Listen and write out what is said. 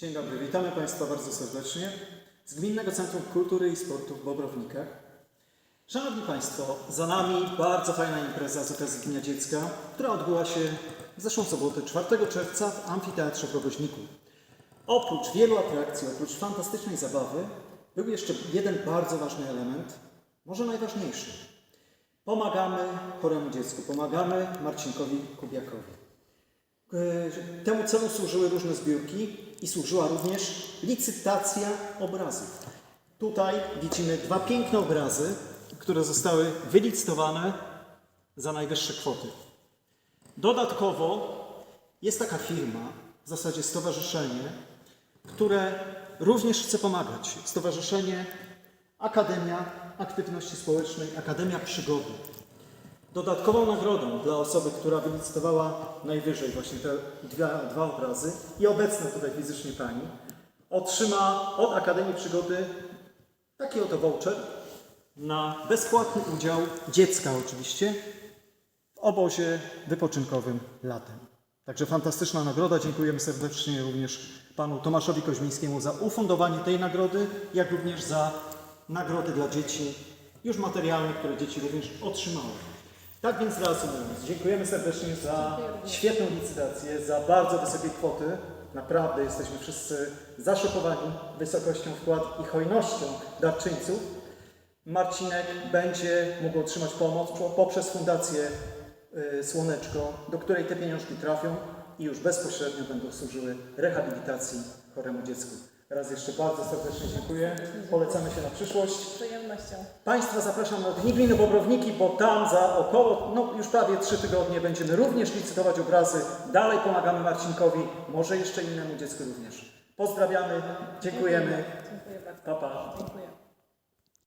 Dzień dobry, witamy Państwa bardzo serdecznie z Gminnego Centrum Kultury i Sportu w Bobrownikach. Szanowni Państwo, za nami bardzo fajna impreza z okazji Dnia Dziecka, która odbyła się w zeszłą sobotę, 4 czerwca w Amfiteatrze w. Oprócz wielu atrakcji, oprócz fantastycznej zabawy, był jeszcze jeden bardzo ważny element, może najważniejszy. Pomagamy choremu dziecku, pomagamy Marcinkowi Kubiakowi. E, Temu celu służyły różne zbiórki i służyła również licytacja obrazów. Tutaj widzimy dwa piękne obrazy, które zostały wylicytowane za najwyższe kwoty. Dodatkowo jest taka firma, w zasadzie stowarzyszenie, które również chce pomagać. Stowarzyszenie Akademia Aktywności Społecznej, Akademia Przygody. Dodatkową nagrodą dla osoby, która wylicytowała najwyżej właśnie te dwa, dwa obrazy i obecna tutaj fizycznie pani, otrzyma od Akademii Przygody taki oto voucher na bezpłatny udział dziecka oczywiście w obozie wypoczynkowym latem. Także fantastyczna nagroda. Dziękujemy serdecznie również panu Tomaszowi Koźmińskiemu za ufundowanie tej nagrody, jak również za nagrody dla dzieci, już materialne, które dzieci również otrzymały. Tak więc reasumując, dziękujemy serdecznie za świetną licytację, za bardzo wysokie kwoty. Naprawdę jesteśmy wszyscy zaszokowani wysokością wkład i hojnością darczyńców. Marcinek będzie mógł otrzymać pomoc po- poprzez Fundację y, Słoneczko, do której te pieniążki trafią i już bezpośrednio będą służyły rehabilitacji choremu dziecku. Raz jeszcze bardzo serdecznie dziękuję. Polecamy się na przyszłość. Państwa zapraszam na dni gminy Bobrowniki, bo tam za około, no już prawie trzy tygodnie będziemy również licytować obrazy. Dalej pomagamy Marcinkowi, może jeszcze innemu dziecku również. Pozdrawiamy, dziękujemy. Dziękuję bardzo. Pa, pa.